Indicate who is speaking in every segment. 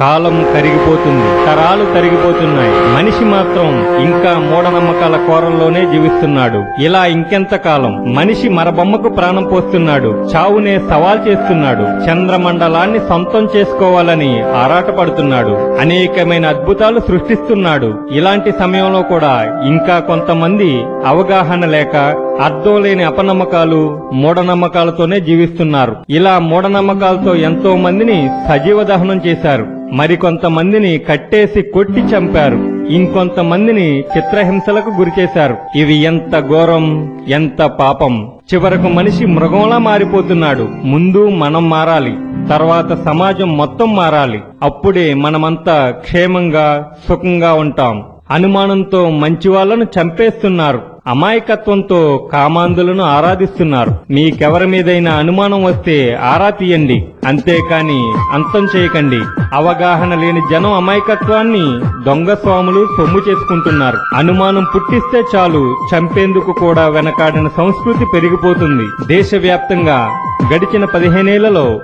Speaker 1: కాలం కరిగిపోతుంది తరాలు తరిగిపోతున్నాయి మనిషి మాత్రం ఇంకా మూఢనమ్మకాల కోరల్లోనే జీవిస్తున్నాడు. ఇలా ఇంకెంత కాలం? మనిషి మరబొమ్మకు ప్రాణం పోస్తున్నాడు చావునే సవాల్ చేస్తున్నాడు చంద్రమండలాన్ని సొంతం చేసుకోవాలని ఆరాటపడుతున్నాడు అనేకమైన అద్భుతాలు సృష్టిస్తున్నాడు. ఇలాంటి సమయంలో కూడా ఇంకా కొంతమంది అవగాహన లేక అర్థం లేని అపనమ్మకాలు మూఢనమ్మకాలతోనే జీవిస్తున్నారు. ఇలా మూఢనమ్మకాలతో ఎంతో మందిని సజీవ దహనం చేశారు. మరికొంతమందిని కట్టేసి కొట్టి చంపారు. ఇంకొంతమందిని చిత్రహింసలకు గురిచేశారు ఇవి ఎంత ఘోరం ఎంత పాపం. చివరకు మనిషి మృగంలా మారిపోతున్నాడు. ముందు మనం మారాలి తర్వాత సమాజం మొత్తం మారాలి. అప్పుడే మనమంతా క్షేమంగా సుఖంగా ఉంటాం. అనుమానంతో మంచి వాళ్ళను చంపేస్తున్నారు. అమాయకత్వంతో కామాంధులను ఆరాధిస్తున్నారు. మీకెవరి మీదైనా అనుమానం వస్తే ఆరా తీయండి అంతేకాని అంతం చేయకండి. అవగాహన లేని జనం అమాయకత్వాన్ని దొంగ స్వాములు సొమ్ము చేసుకుంటున్నారు. అనుమానం పుట్టిస్తే చాలు చంపేందుకు కూడా వెనకాడిన సంస్కృతి పెరిగిపోతుంది. దేశవ్యాప్తంగా గడిచిన పదిహేనేళ్ళలో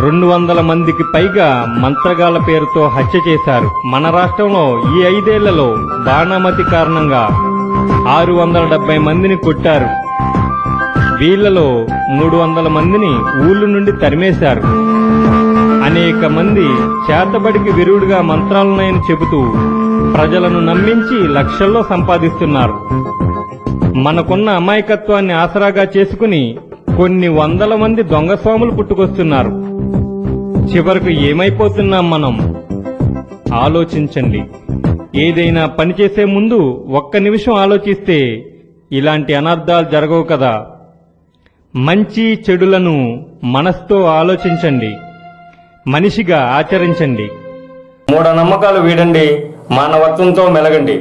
Speaker 1: రెండు వందల మందికి పైగా మంత్రగాల పేరుతో హత్య చేశారు. మన రాష్ట్రంలో ఈ ఐదేళ్ళలో బాణామతి కారణంగా ఆరు వందల డెబ్బై మందిని కొట్టారు. వీళ్ళలో మూడు వందల మందిని ఊళ్ళు నుండి తరిమేశారు. అనేక మంది చేతబడికి విరుడుగా మంత్రాలున్నాయని చెబుతూ ప్రజలను నమ్మించి లక్షల్లో సంపాదిస్తున్నారు. మనకున్న అమాయకత్వాన్ని ఆసరాగా చేసుకుని కొన్ని వందల మంది దొంగ స్వాములు పుట్టుకొస్తున్నారు. చివరకు ఏమైపోతున్నాం మనం? ఆలోచించండి. ఏదైనా పని చేసే ముందు ఒక్క నిమిషం ఆలోచిస్తే ఇలాంటి అనర్థాలు జరగవు కదా. మంచి చెడులను మనస్తో ఆలోచించండి. మనిషిగా ఆచరించండి. మూఢనమ్మకాలు వీడండి మానవత్వంతో మెలగండి.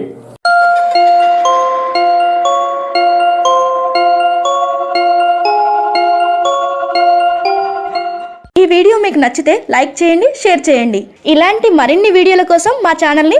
Speaker 2: ఈ వీడియో మీకు నచ్చితే లైక్ చేయండి షేర్ చేయండి. ఇలాంటి మరిన్ని వీడియోల కోసం మా ఛానల్ని